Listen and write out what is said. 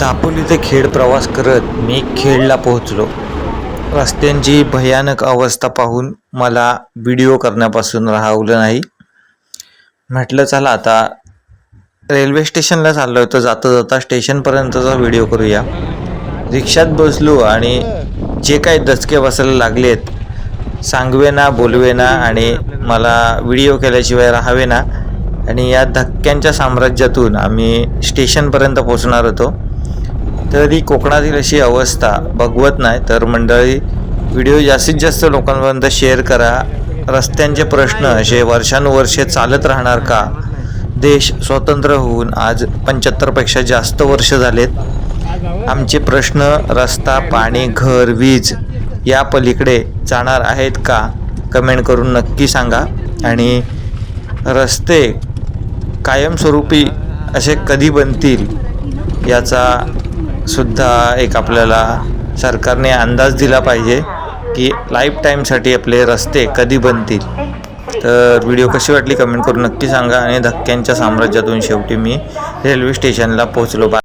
दापोली ते खेड प्रवास करत मी खेडला पोहोचलो. रस्त्यांची भयानक अवस्था पाहून मला व्हिडिओ करण्यापासून राहवलं नाही. म्हटलं चला आता रेल्वे स्टेशनला चाललो होतो जाता जाता स्टेशनपर्यंतचा व्हिडिओ करूया. रिक्षात बसलो आणि जे काही दचके बसायला लागलेत सांगवेना बोलवेना आणि मला व्हिडिओ केल्याशिवाय राहावेना आणि या धक्क्यांच्या साम्राज्यातून आम्ही स्टेशनपर्यंत पोहोचणार होतो. तरी कोकणातील अशी अवस्था बघवत नाही. तर मंडळी व्हिडिओ जास्तीत जास्त लोकांपर्यंत शेअर करा. रस्त्यांचे प्रश्न असे वर्षानुवर्षे चालत राहणार का? देश स्वतंत्र होऊन आज पंच्याहत्तरपेक्षा जास्त वर्ष झालेत. आमचे प्रश्न रस्ता पाणी घर वीज या पलीकडे जाणार आहेत का? कमेंट करून नक्की सांगा. आणि रस्ते कायमस्वरूपी असे कधी बनतील याचा सुद्धा एक आपल्याला सरकारने अंदाज दिला पाहिजे की लाईफ टाईमसाठी आपले रस्ते कधी बनतील. तर व्हिडिओ कशी वाटली कमेंट करून नक्की सांगा आणि धक्क्यांच्या साम्राज्यातून शेवटी मी रेल्वे स्टेशनला पोहोचलो.